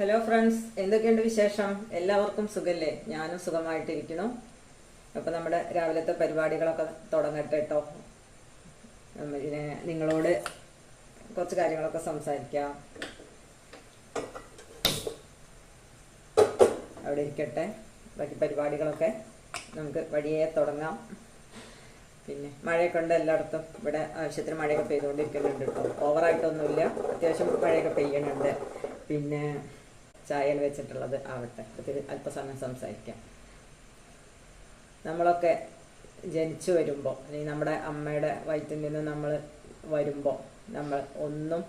Hello friends എന്തൊക്കെയുണ്ട് വിശേഷം? എല്ലാവർക്കും സുഖല്ലേ? ഞാനും സുഖമായിട്ടിരിക്കുന്നു. അപ്പോൾ നമ്മുടെ രാവിലത്തെ പരിപാടികളൊക്കെ തുടങ്ങട്ടെ കേട്ടോ പിന്നെ നിങ്ങളോട് കുറച്ച് കാര്യങ്ങളൊക്കെ സംസാരിക്കാം. അവിടെ ഇരിക്കട്ടെ. ബാക്കി പരിപാടികളൊക്കെ നമുക്ക് വഴിയെ തുടങ്ങാം. പിന്നെ മഴയൊക്കെ ഉണ്ട് എല്ലായിടത്തും. ഇവിടെ ആവശ്യത്തിന് മഴയൊക്കെ പെയ്തുകൊണ്ടിരിക്കുന്നുണ്ട് കേട്ടോ ഓവറായിട്ടൊന്നുമില്ല അത്യാവശ്യം മഴയൊക്കെ പെയ്യണുണ്ട്. പിന്നെ ചായയിൽ വെച്ചിട്ടുള്ളത്. ആവട്ടെ അതിൽ അല്പസമയം സംസാരിക്കാം. നമ്മളൊക്കെ ജനിച്ചു വരുമ്പോൾ അല്ലെങ്കിൽ നമ്മുടെ അമ്മയുടെ വയറ്റിൽ നിന്ന് നമ്മൾ വരുമ്പോൾ നമ്മൾ ഒന്നും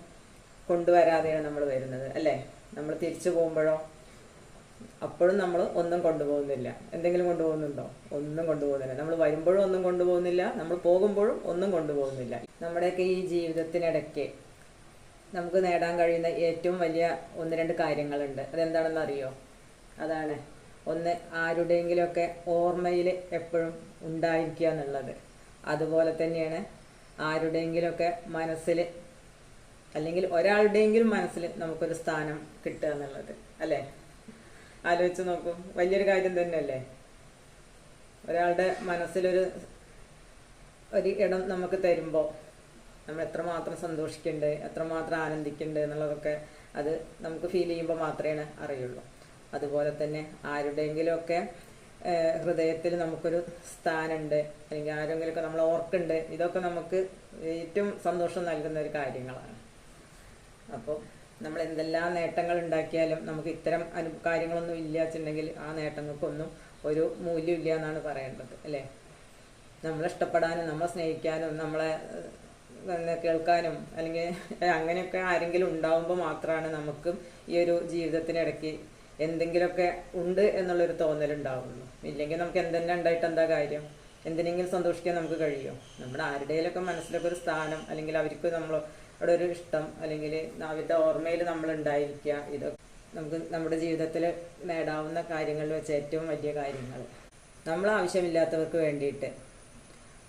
കൊണ്ടുവരാതെയാണ് നമ്മൾ വരുന്നത് അല്ലേ? നമ്മൾ തിരിച്ചു പോകുമ്പോഴോ? അപ്പോഴും നമ്മൾ ഒന്നും കൊണ്ടുപോകുന്നില്ല. എന്തെങ്കിലും കൊണ്ടുപോകുന്നുണ്ടോ? ഒന്നും കൊണ്ടുപോകുന്നില്ല. നമ്മൾ വരുമ്പോഴും ഒന്നും കൊണ്ടുപോകുന്നില്ല. നമ്മൾ പോകുമ്പോഴും ഒന്നും കൊണ്ടുപോകുന്നില്ല. നമ്മുടെയൊക്കെ ഈ ജീവിതത്തിനിടയ്ക്ക് നമുക്ക് നേടാൻ കഴിയുന്ന ഏറ്റവും വലിയ ഒന്ന് രണ്ട് കാര്യങ്ങളുണ്ട്. അതെന്താണെന്ന് അറിയോ അതാണ്. ഒന്ന് ആരുടെയെങ്കിലുമൊക്കെ ഓർമ്മയിൽ എപ്പോഴും ഉണ്ടായിരിക്കുക എന്നുള്ളത്. അതുപോലെ തന്നെയാണ് ആരുടെയെങ്കിലുമൊക്കെ മനസ്സിൽ അല്ലെങ്കിൽ ഒരാളുടെയെങ്കിലും മനസ്സിൽ നമുക്കൊരു സ്ഥാനം കിട്ടുക എന്നുള്ളത്. അല്ലേ? ആലോചിച്ച് നോക്കൂ. വലിയൊരു കാര്യം തന്നെയല്ലേ? ഒരാളുടെ മനസ്സിലൊരു ഒരു ഇടം നമുക്ക് തരുമ്പോൾ നമ്മൾ എത്രമാത്രം സന്തോഷിക്കണ്ടേ എത്രമാത്രം ആനന്ദിക്കണ്ടേ എന്നുള്ളതൊക്കെ അത് നമുക്ക് ഫീൽ ചെയ്യുമ്പോൾ മാത്രമേ അറിയുള്ളൂ. അതുപോലെ തന്നെ ആരുടെയെങ്കിലുമൊക്കെ ഹൃദയത്തിൽ നമുക്കൊരു സ്ഥാനമുണ്ട് അല്ലെങ്കിൽ ആരെങ്കിലുമൊക്കെ നമ്മൾ ഓർക്കുണ്ട് ഇതൊക്കെ നമുക്ക് ഏറ്റവും സന്തോഷം നൽകുന്ന ഒരു കാര്യങ്ങളാണ്. അപ്പോൾ നമ്മൾ എന്തെല്ലാം നേട്ടങ്ങൾ ഉണ്ടാക്കിയാലും നമുക്ക് ഇത്തരം അനു കാര്യങ്ങളൊന്നും ഇല്ല ആ നേട്ടങ്ങൾക്കൊന്നും ഒരു മൂല്യമില്ല എന്നാണ് പറയേണ്ടത് അല്ലേ? നമ്മളെ ഇഷ്ടപ്പെടാനും നമ്മളെ സ്നേഹിക്കാനും നമ്മളെ കേൾക്കാനും അല്ലെങ്കിൽ അങ്ങനെയൊക്കെ ആരെങ്കിലും ഉണ്ടാവുമ്പോൾ മാത്രമാണ് നമുക്കും ഈ ഒരു ജീവിതത്തിനിടയ്ക്ക് എന്തെങ്കിലുമൊക്കെ ഉണ്ട് എന്നുള്ളൊരു തോന്നലുണ്ടാവുള്ളൂ. ഇല്ലെങ്കിൽ നമുക്ക് എന്തെല്ലാം ഉണ്ടായിട്ട് എന്താ കാര്യം? എന്തിനെങ്കിലും സന്തോഷിക്കാൻ നമുക്ക് കഴിയുമോ നമ്മുടെ ആരുടെയിലൊക്കെ മനസ്സിലൊക്കെ ഒരു സ്ഥാനം അല്ലെങ്കിൽ അവർക്ക് നമ്മൾ അവിടെ ഒരു ഇഷ്ടം അല്ലെങ്കിൽ അവരുടെ ഓർമ്മയിൽ നമ്മൾ ഉണ്ടായിരിക്കുക. ഇതൊക്കെ നമുക്ക് നമ്മുടെ ജീവിതത്തിൽ നേടാവുന്ന കാര്യങ്ങളിൽ വെച്ച് ഏറ്റവും വലിയ കാര്യങ്ങൾ. നമ്മൾ ആവശ്യമില്ലാത്തവർക്ക് വേണ്ടിയിട്ട്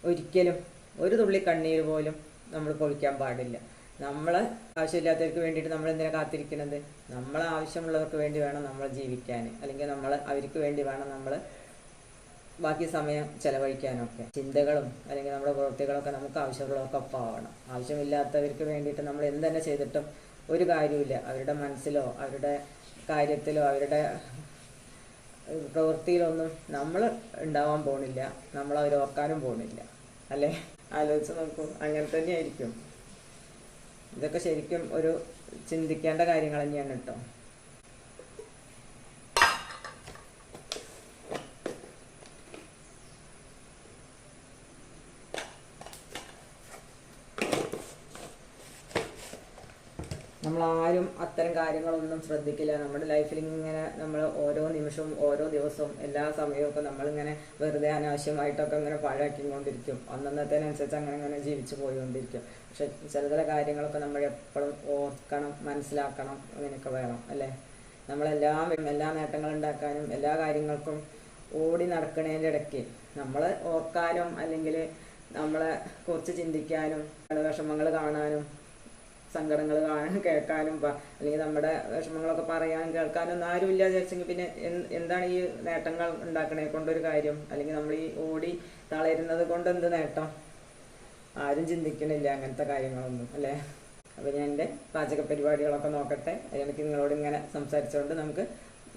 ഒരിക്കലും ഒരു തുള്ളി കണ്ണീര് പോലും നമ്മൾ പൊളിക്കാൻ പാടില്ല. നമ്മൾ ആവശ്യമില്ലാത്തവർക്ക് വേണ്ടിയിട്ട് നമ്മൾ എന്തിനാണ് കാത്തിരിക്കുന്നത്? നമ്മൾ ആവശ്യമുള്ളവർക്ക് വേണ്ടി വേണം നമ്മൾ ജീവിക്കാൻ അല്ലെങ്കിൽ നമ്മൾ അവർക്ക് വേണ്ടി വേണം നമ്മൾ ബാക്കി സമയം ചെലവഴിക്കാനൊക്കെ. ചിന്തകളും അല്ലെങ്കിൽ നമ്മുടെ പ്രവൃത്തികളൊക്കെ നമുക്ക് ആവശ്യമുള്ളവർക്ക് ഒപ്പം ആവണം ആവശ്യമില്ലാത്തവർക്ക് വേണ്ടിയിട്ട് നമ്മൾ എന്ത് തന്നെ ചെയ്തിട്ടും ഒരു കാര്യമില്ല അവരുടെ മനസ്സിലോ അവരുടെ കാര്യത്തിലോ അവരുടെ പ്രവൃത്തിയിലൊന്നും നമ്മൾ ഉണ്ടാവാൻ പോണില്ല. നമ്മൾ അവർ ഓർക്കാനും പോണില്ല. അല്ലേ? ആലോചിച്ച് നോക്കൂ. അങ്ങനെ തന്നെയായിരിക്കും. ഇതൊക്കെ ശരിക്കും ഒരു ചിന്തിക്കേണ്ട കാര്യങ്ങൾ തന്നെയാണ് കേട്ടോ. നമ്മളാരും അത്തരം കാര്യങ്ങളൊന്നും ശ്രദ്ധിക്കില്ല. നമ്മുടെ ലൈഫിൽ ഇങ്ങനെ നമ്മൾ ഓരോ നിമിഷവും ഓരോ ദിവസവും എല്ലാ സമയവും നമ്മളിങ്ങനെ വെറുതെ അനാവശ്യമായിട്ടൊക്കെ ഇങ്ങനെ പാഴാക്കിക്കൊണ്ടിരിക്കും. അന്നന്നത്തേനനുസരിച്ച് അങ്ങനെ ഇങ്ങനെ ജീവിച്ചു പോയിക്കൊണ്ടിരിക്കും. പക്ഷെ ചില ചില കാര്യങ്ങളൊക്കെ നമ്മൾ എപ്പോഴും ഓർക്കണം മനസ്സിലാക്കണം അങ്ങനെയൊക്കെ വേണം അല്ലേ? നമ്മളെല്ലാം എല്ലാ നേട്ടങ്ങൾ ഉണ്ടാക്കാനും എല്ലാ കാര്യങ്ങൾക്കും ഓടി നടക്കുന്നതിന്റെ ഇടയ്ക്ക് നമ്മൾ ഓർക്കാനും അല്ലെങ്കിൽ നമ്മളെ കുറച്ച് ചിന്തിക്കാനും വിഷമങ്ങൾ കാണാനും സങ്കടങ്ങൾ കാണാൻ കേൾക്കാനും അല്ലെങ്കിൽ നമ്മുടെ വിഷമങ്ങളൊക്കെ പറയാനും കേൾക്കാനും ഒന്നും ആരും ഇല്ല വിചാരിച്ചെങ്കിൽ പിന്നെ എന്താണ് ഈ നേട്ടങ്ങൾ ഉണ്ടാക്കണേ കൊണ്ടൊരു കാര്യം? അല്ലെങ്കിൽ നമ്മൾ ഈ ഓടി തളരുന്നത് കൊണ്ട് എന്ത് നേട്ടം? ആരും ചിന്തിക്കണില്ല അങ്ങനത്തെ കാര്യങ്ങളൊന്നും അല്ലേ? അപ്പോൾ ഞാൻ എന്റെ പാചക പരിപാടികളൊക്കെ നോക്കട്ടെ. എനിക്ക് നിങ്ങളോട് ഇങ്ങനെ സംസാരിച്ചുകൊണ്ട് നമുക്ക്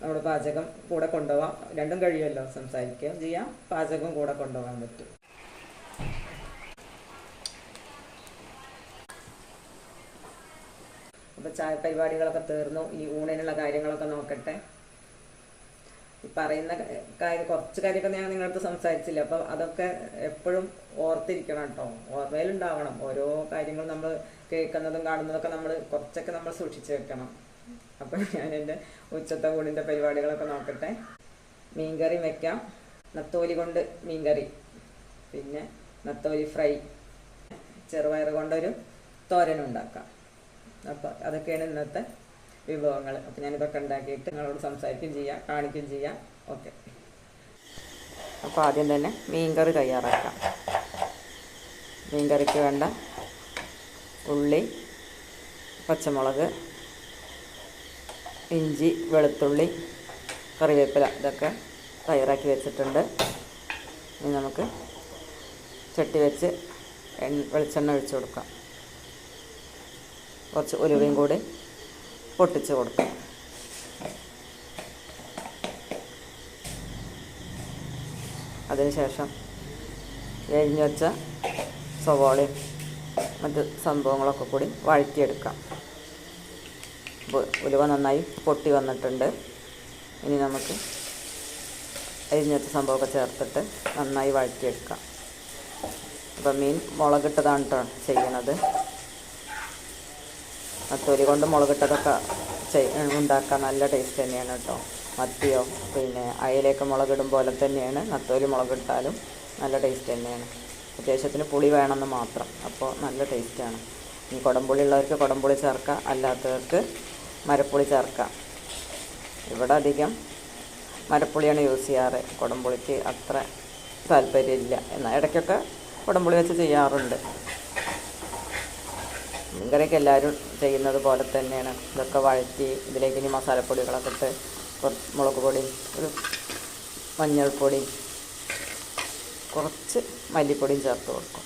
നമ്മുടെ പാചകം കൂടെ കൊണ്ടുപോകാം രണ്ടും കഴിയുമല്ലോ സംസാരിക്കുകയും ചെയ്യാം. പാചകം കൂടെ കൊണ്ടുപോകാൻ പറ്റും. അപ്പോൾ ചായ പരിപാടികളൊക്കെ തീർന്നു. ഈ ഊണിനുള്ള കാര്യങ്ങളൊക്കെ നോക്കട്ടെ. ഈ പറയുന്ന കാര്യം കുറച്ച് കാര്യമൊക്കെ ഞാൻ നിങ്ങളടുത്ത് സംസാരിച്ചില്ല. അപ്പോൾ അതൊക്കെ എപ്പോഴും ഓർത്തിരിക്കണം കേട്ടോ. ഓർമ്മയിലുണ്ടാവണം. ഓരോ കാര്യങ്ങളും നമ്മൾ കേൾക്കുന്നതും കാണുന്നതൊക്കെ നമ്മൾ കുറച്ചൊക്കെ നമ്മൾ സൂക്ഷിച്ചു വെക്കണം. അപ്പോൾ ഞാൻ എന്റെ ഉച്ചത്തെ ഊണിന്റെ പരിപാടികളൊക്കെ നോക്കട്ടെ. മീൻകറി വെക്കാം. നത്തോലി കൊണ്ട് മീൻകറി. പിന്നെ നത്തോലി ഫ്രൈ. ചെറുപയർ കൊണ്ടൊരു തോരനുണ്ടാക്കാം. അപ്പോൾ അതൊക്കെയാണ് ഇന്നത്തെ വിഭവങ്ങൾ അപ്പോൾ ഞാനിതൊക്കെ ഉണ്ടാക്കിയിട്ട് നിങ്ങളോട് സംസാരിക്കുകയും ചെയ്യാം കാണിക്കുകയും ചെയ്യാം. ഓക്കെ. അപ്പോൾ ആദ്യം തന്നെ മീൻകറി തയ്യാറാക്കാം. മീൻകറിക്ക് വേണ്ട ഉള്ളി പച്ചമുളക് ഇഞ്ചി വെളുത്തുള്ളി കറിവേപ്പില ഇതൊക്കെ തയ്യാറാക്കി വെച്ചിട്ടുണ്ട്. ഇനി നമുക്ക് ചട്ടി വെച്ച് വെളിച്ചെണ്ണ ഒഴിച്ചു കൊടുക്കാം. കുറച്ച് ഉലുവയും കൂടി പൊട്ടിച്ച് കൊടുക്കാം. അതിനുശേഷം എരിഞ്ഞു വെച്ച സവാളയും മറ്റ് സംഭവങ്ങളൊക്കെ കൂടി വഴറ്റിയെടുക്കാം. ഉലുവ നന്നായി പൊട്ടി വന്നിട്ടുണ്ട്. ഇനി നമുക്ക് അരിഞ്ഞു വെച്ച സംഭവമൊക്കെ ചേർത്തിട്ട് നന്നായി വഴറ്റിയെടുക്കാം. അപ്പം മീൻ മുളകിട്ടതാണ് കേട്ടോ ചെയ്യണത്. തൊലി കൊണ്ട് മുളകിട്ടതൊക്കെ ഉണ്ടാക്കാൻ നല്ല ടേസ്റ്റ് തന്നെയാണ് കേട്ടോ. മത്തിയോ പിന്നെ അയലേക്ക് മുളകിടും പോലെ തന്നെയാണ്. നത്തോലി മുളകിട്ടാലും നല്ല ടേസ്റ്റ് തന്നെയാണ്. അത്യാവശ്യത്തിന് പുളി വേണമെന്ന് മാത്രം. അപ്പോൾ നല്ല ടേസ്റ്റാണ് ഈ കുടംപുളി ഉള്ളവർക്ക് കുടംപുളി ചേർക്കാം അല്ലാത്തവർക്ക് മരപ്പുളി ചേർക്കാം. ഇവിടെ അധികം മരപ്പുളിയാണ് യൂസ് ചെയ്യാറ്. കുടംപുളിക്ക് അത്ര താല്പര്യമില്ല. എന്നാൽ ഇടയ്ക്കൊക്കെ കുടംപുളി വെച്ച് ചെയ്യാറുണ്ട്. മീൻകറിയൊക്കെ എല്ലാവരും ചെയ്യുന്നത് പോലെ തന്നെയാണ്. ഇതൊക്കെ വഴറ്റി ഇതിലേക്ക് ഇനി മസാലപ്പൊടികളൊക്കെ ഇട്ട് കുറച്ച് മുളക് പൊടി ഒരു മഞ്ഞൾപ്പൊടി കുറച്ച് മല്ലിപ്പൊടിയും ചേർത്ത് കൊടുക്കും.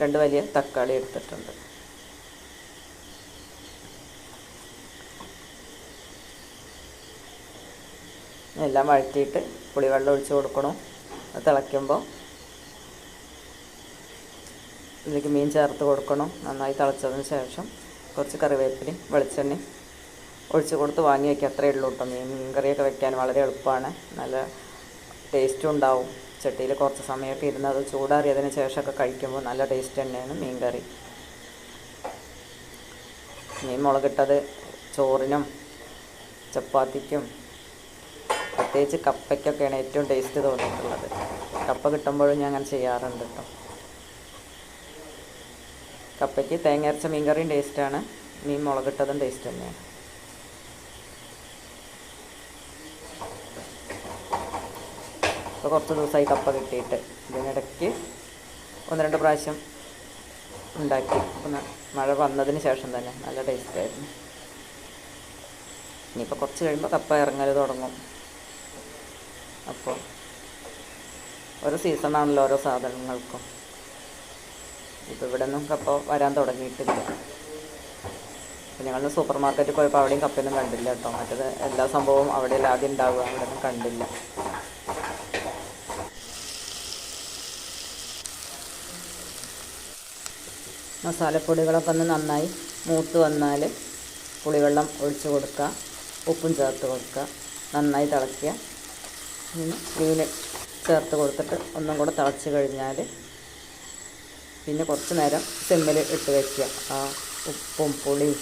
രണ്ട് വലിയ തക്കാളി എടുത്തിട്ടുണ്ട്. എല്ലാം വഴറ്റിയിട്ട് പുളിവെള്ളം ഒഴിച്ച് കൊടുക്കണം. അത് തിളയ്ക്കുമ്പോൾ ഇതിലേക്ക് മീൻ ചേർത്ത് കൊടുക്കണം. നന്നായി തിളച്ചതിന് ശേഷം കുറച്ച് കറിവേപ്പിലയും വെളിച്ചെണ്ണയും ഒഴിച്ച് കൊടുത്ത് വാങ്ങി വയ്ക്കുക. അത്രയേ ഉള്ളൂ കേട്ടോ മീൻ. കറിയൊക്കെ വെക്കാൻ വളരെ എളുപ്പമാണ്. നല്ല ടേസ്റ്റും ഉണ്ടാവും. ചട്ടിയിൽ കുറച്ച് സമയമൊക്കെ ഇരുന്ന് അത് ചൂടാറിയതിന് ശേഷമൊക്കെ കഴിക്കുമ്പോൾ നല്ല ടേസ്റ്റ് തന്നെയാണ് മീൻ കറി. മീൻ മുളകിട്ടത് ചോറിനും ചപ്പാത്തിക്കും പ്രത്യേകിച്ച് കപ്പയ്ക്കൊക്കെയാണ് ഏറ്റവും ടേസ്റ്റ് തോന്നിയിട്ടുള്ളത്. കപ്പ കിട്ടുമ്പോഴും ഞാൻ അങ്ങനെ ചെയ്യാറുണ്ട് കേട്ടോ. കപ്പയ്ക്ക് തേങ്ങ അരച്ച മീൻ കറിയും ടേസ്റ്റാണ് മീൻ മുളകിട്ടതും ടേസ്റ്റ് തന്നെയാണ്. ഇപ്പോൾ കുറച്ച് ദിവസമായി കപ്പ കിട്ടിയിട്ട് ഇതിനിടയ്ക്ക് ഒന്ന് രണ്ട് പ്രാവശ്യം ഉണ്ടാക്കി. ഒന്ന് മഴ വന്നതിന് ശേഷം തന്നെ നല്ല ടേസ്റ്റായിരുന്നു ഇനിയിപ്പോൾ കുറച്ച് കഴിയുമ്പോൾ കപ്പ ഇറങ്ങൽ തുടങ്ങും. അപ്പോൾ ഓരോ സീസണാണല്ലോ ഓരോ സാധനങ്ങൾക്കും. ഇപ്പോൾ ഇവിടെ ഒന്നും കപ്പ വരാൻ തുടങ്ങിയിട്ടില്ല. അപ്പോൾ ഞങ്ങൾ സൂപ്പർ മാർക്കറ്റിൽ പോയപ്പോൾ അവിടെയും കപ്പയൊന്നും കണ്ടില്ല കേട്ടോ. മറ്റത് എല്ലാ സംഭവവും അവിടെയല്ല ആദ്യം ഉണ്ടാവുക അവിടെ ഒന്നും കണ്ടില്ല. മസാലപ്പൊടികളൊക്കെ ഒന്ന് നന്നായി മൂത്ത് വന്നാൽ പുളിവെള്ളം ഒഴിച്ചു കൊടുക്കുക ഉപ്പും ചേർത്ത് കൊടുക്കുക നന്നായി തിളയ്ക്കുക. മീൻ ചേർത്ത് കൊടുത്തിട്ട് ഒന്നും കൂടെ തിളച്ച് കഴിഞ്ഞാൽ പിന്നെ കുറച്ച് നേരം സിമ്മിൽ ഇട്ട് വയ്ക്കുക ആ ഉപ്പും പുളിയും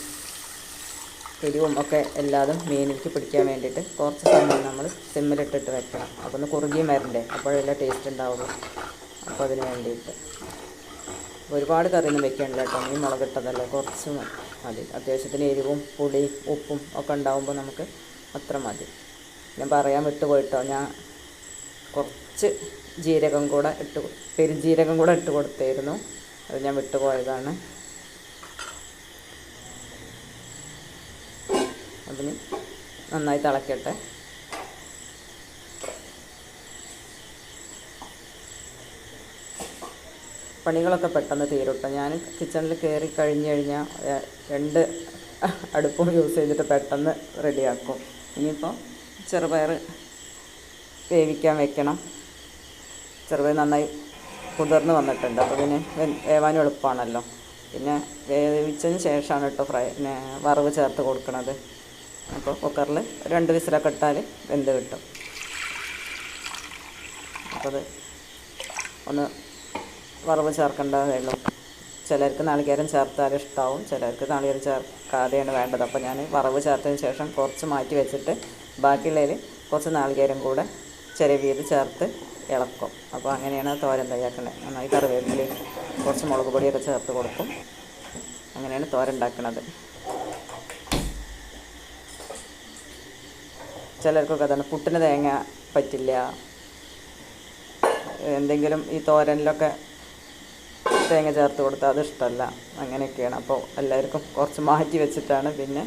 എരിവും ഒക്കെ എല്ലാതും മീനിലേക്ക് പിടിക്കാൻ വേണ്ടിയിട്ട് കുറച്ച് സമയം നമ്മൾ സിമ്മിലിട്ടിട്ട് വെക്കണം. അപ്പോൾ ഒന്ന് കുറുകിയും വരണ്ടേ അപ്പോഴെല്ലാം ടേസ്റ്റ് ഉണ്ടാവുള്ളൂ. അപ്പോൾ അതിന് വേണ്ടിയിട്ട്. ഒരുപാട് കറിയൊന്നും വെക്കണില്ല കേട്ടോ മീൻ മുളകിട്ടതല്ലേ കുറച്ച് മതി. അത്യാവശ്യത്തിന് എരിവും പുളിയും ഉപ്പും ഒക്കെ ഉണ്ടാവുമ്പോൾ നമുക്ക് അത്ര മതി. ഞാൻ പറയാൻ വിട്ടുപോയിട്ടോ ഞാൻ കുറച്ച് ജീരകം കൂടെ ഇട്ട് പെരുജീരകം കൂടെ ഇട്ട് കൊടുത്തായിരുന്നു. അത് ഞാൻ വിട്ടുപോയതാണ് അതിന് നന്നായി തിളക്കട്ടെ. പണികളൊക്കെ പെട്ടെന്ന് തീരുട്ടോ. ഞാൻ കിച്ചണിൽ കയറി കഴിഞ്ഞ് കഴിഞ്ഞാൽ രണ്ട് അടുപ്പും യൂസ് ചെയ്തിട്ട് പെട്ടെന്ന് റെഡിയാക്കും. ഇനിയിപ്പോൾ ചെറുപയർ വേവിക്കാൻ വെക്കണം. ചെറുപയർ നന്നായി കുതിർന്ന് വന്നിട്ടുണ്ട്. അപ്പോൾ പിന്നെ വേവാനും എളുപ്പമാണല്ലോ പിന്നെ വേവിച്ചതിന് ശേഷമാണ് കേട്ടോ ഫ്രൈ പിന്നെ വറവ് ചേർത്ത് കൊടുക്കുന്നത് അപ്പോൾ കുക്കറിൽ രണ്ട് വിസിലൊക്കെ ഇട്ടാൽ വെന്ത് കിട്ടും. അപ്പോൾ അത് ഒന്ന് വറവ് ചേർക്കേണ്ടതേ ഉള്ളൂ. ചിലർക്ക് നാളികേരം ചേർത്താൽ ഇഷ്ടമാവും ചിലർക്ക് നാളികേരം ചേർക്കാതെയാണ് വേണ്ടത്. അപ്പോൾ ഞാൻ വറവ് ചേർത്തതിന് ശേഷം കുറച്ച് മാറ്റി വെച്ചിട്ട് ബാക്കിയുള്ളതിൽ കുറച്ച് നാളികേരം കൂടെ ചിരവിയത് ചേർത്ത് ഇളക്കും. അപ്പോൾ അങ്ങനെയാണ് തോരൻ തയ്യാക്കുന്നത്. നന്നായി കറിവേപ്പിലയും കുറച്ച് മുളക് പൊടിയൊക്കെ ചേർത്ത് കൊടുക്കും. അങ്ങനെയാണ് തോരൻ ഉണ്ടാക്കുന്നത്. ചിലർക്കൊക്കെ അതാണ് പുട്ടിന് തേങ്ങ പറ്റില്ല. എന്തെങ്കിലും ഈ തോരനിലൊക്കെ തേങ്ങ ചേർത്ത് കൊടുത്താൽ അത് ഇഷ്ടമല്ല. അങ്ങനെയൊക്കെയാണ്. അപ്പോൾ എല്ലാവർക്കും കുറച്ച് മാറ്റി വെച്ചിട്ടാണ് പിന്നെ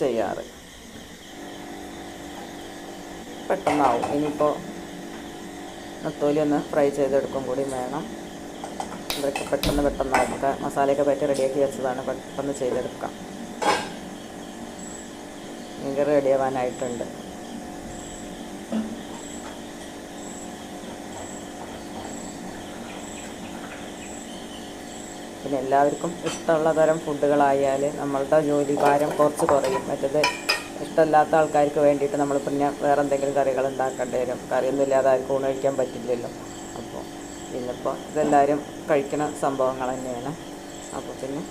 ചെയ്യാറ്. പെട്ടെന്നാവും. ഇനിയിപ്പോൾ നത്തോലി ഒന്ന് ഫ്രൈ ചെയ്തെടുക്കും കൂടി വേണം. ഇതൊക്കെ പെട്ടെന്ന് പെട്ടെന്ന് നമുക്ക് മസാലയൊക്കെ പറ്റി റെഡിയാക്കി വെച്ചതാണ്. പെട്ടെന്ന് ചെയ്തെടുക്കാം. മീൻകറി റെഡിയാവാനായിട്ടുണ്ട്. പിന്നെ എല്ലാവർക്കും ഇഷ്ടമുള്ള തരം ഫുഡുകളായാൽ നമ്മളുടെ ജോലി ഭാരം കുറച്ച് കുറയും. മറ്റത് ഇഷ്ടമില്ലാത്ത ആൾക്കാർക്ക് വേണ്ടിയിട്ട് നമ്മൾ പിന്നെ വേറെ എന്തെങ്കിലും കറികൾ ഉണ്ടാക്കേണ്ടി വരും. കറിയൊന്നും ഇല്ലാതെ ആർക്കും ഊണ് കഴിക്കാൻ പറ്റില്ലല്ലോ. അപ്പോൾ ഇന്നിപ്പോൾ ഇതെല്ലാവരും കഴിക്കുന്ന സംഭവങ്ങൾ തന്നെയാണ്. അപ്പോൾ പിന്നെ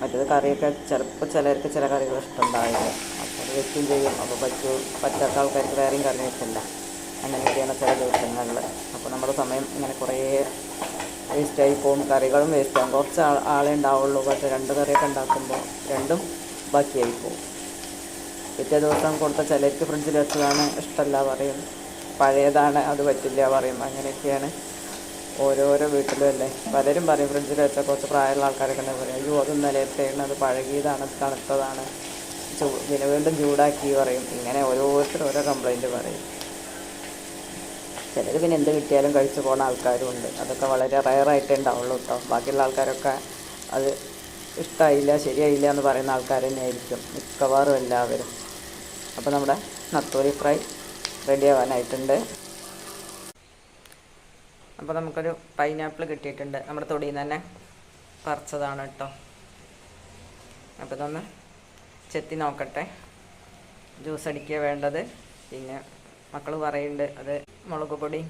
മറ്റേത് കറിയൊക്കെ ചിലപ്പോൾ ചിലർക്ക് ചില കറികൾ ഇഷ്ടമുണ്ടാവില്ല. അപ്പോൾ അത് വെക്കുകയും ചെയ്യും. അപ്പോൾ പറ്റൂ പറ്റാത്ത ആൾക്കാർക്ക് വേറെയും കറി വെക്കില്ല. അങ്ങനെയൊക്കെയാണ് ചില ദിവസങ്ങളിൽ. അപ്പോൾ നമ്മുടെ സമയം ഇങ്ങനെ കുറേ വേസ്റ്റായി പോകും. കറികളും വേസ്റ്റാകും കുറച്ച് ആളെ ഉണ്ടാവുള്ളൂ. പക്ഷേ രണ്ട് കറിയൊക്കെ ഉണ്ടാക്കുമ്പോൾ രണ്ടും ബാക്കിയായി പോകും പിറ്റേ ദിവസം കൊടുത്ത ചിലർക്ക് ഫ്രിഡ്ജിൽ വെച്ചതാണ് ഇഷ്ടമല്ല പറയും. പഴയതാണ് അത് പറ്റില്ല പറയും. അങ്ങനെയൊക്കെയാണ് ഓരോരോ വീട്ടിലും അല്ലേ? പലരും പറയും ഫ്രിഡ്ജിൽ വെച്ച കുറച്ച് പ്രായമുള്ള ആൾക്കാരൊക്കെ ഉണ്ടെങ്കിൽ പറയും. അയ്യോ അത് നിലയത്തേണ് അത് പഴകിയതാണ് തണുത്തതാണ്. ചൂ പിന്നെ വീണ്ടും ചൂടാക്കി പറയും. ഇങ്ങനെ ഓരോരുത്തരും ഓരോ കംപ്ലൈന്റ് പറയും. ചിലർ പിന്നെ എന്ത് കിട്ടിയാലും കഴിച്ചു പോകുന്ന ആൾക്കാരും ഉണ്ട് അതൊക്കെ വളരെ റയറായിട്ടേ ഉണ്ടാവുള്ളൂ കേട്ടോ ബാക്കിയുള്ള ആൾക്കാരൊക്കെ അത് ഇഷ്ടമായില്ല ശരിയായില്ല എന്ന് പറയുന്ന ആൾക്കാർ തന്നെ ആയിരിക്കും മിക്കവാറും എല്ലാവരും. അപ്പോൾ നമ്മുടെ നത്തോലി ഫ്രൈ റെഡി ആവാനായിട്ടുണ്ട്. അപ്പോൾ നമുക്കൊരു പൈനാപ്പിൾ കിട്ടിയിട്ടുണ്ട്. നമ്മുടെ തൊടിയിൽ നിന്ന് തന്നെ പറിച്ചതാണ് കേട്ടോ. അപ്പോൾ ഇതൊന്ന് ചെത്തി നോക്കട്ടെ. ജ്യൂസ് അടിക്കുക വേണ്ടത്. പിന്നെ മക്കൾ പറയുന്നുണ്ട് അത് മുളക് പൊടി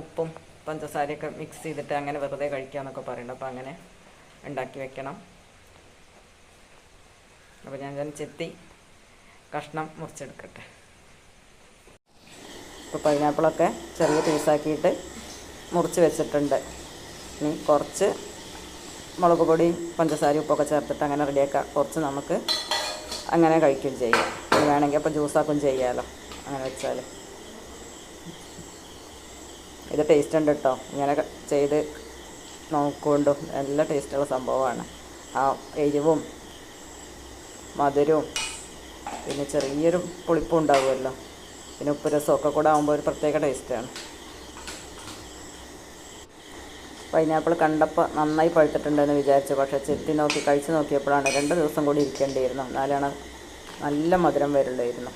ഉപ്പും പഞ്ചസാരയൊക്കെ മിക്സ് ചെയ്തിട്ട് അങ്ങനെ വെറുതെ കഴിക്കുക എന്നൊക്കെ പറയുന്നുണ്ട്. അപ്പോൾ അങ്ങനെ ഉണ്ടാക്കി വെക്കണം. അപ്പോൾ ഞാൻ ചെത്തി കഷ്ണം മുറിച്ചെടുക്കട്ടെ. ഇപ്പോൾ പൈനാപ്പിളൊക്കെ ചെറിയ പീസാക്കിയിട്ട് മുറിച്ച് വെച്ചിട്ടുണ്ട്. ഇനി കുറച്ച് മുളക് പൊടി പഞ്ചസാര ഉപ്പൊക്കെ ചേർത്തിട്ട് അങ്ങനെ റെഡിയാക്കാം കുറച്ച് നമുക്ക് അങ്ങനെ കഴിക്കുകയും ചെയ്യാം. വേണമെങ്കിൽ അപ്പോൾ ജ്യൂസാക്കും ചെയ്യാമല്ലോ അങ്ങനെ വെച്ചാൽ ഇത് ടേസ്റ്റ് ഉണ്ട് കേട്ടോ ഇങ്ങനെ ചെയ്ത് നോക്കൊണ്ടു നല്ല ടേസ്റ്റുള്ള സംഭവമാണ്. ആ എരിവും മധുരവും പിന്നെ ചെറിയൊരു പുളിപ്പും ഉണ്ടാവുമല്ലോ. പിന്നെ ഉപ്പ് രസമൊക്കെ കൂടെ ആകുമ്പോൾ ഒരു പ്രത്യേക ടേസ്റ്റാണ് പൈനാപ്പിൾ കണ്ടപ്പോൾ നന്നായി പഴുത്തിട്ടുണ്ടെന്ന് വിചാരിച്ചു. പക്ഷേ ചെത്തി നോക്കി കഴിച്ച് നോക്കിയപ്പോഴാണ് രണ്ട് ദിവസം കൂടി ഇരിക്കേണ്ടിയിരുന്നു. എന്നാലാണ് നല്ല മധുരം വരുള്ളായിരുന്നു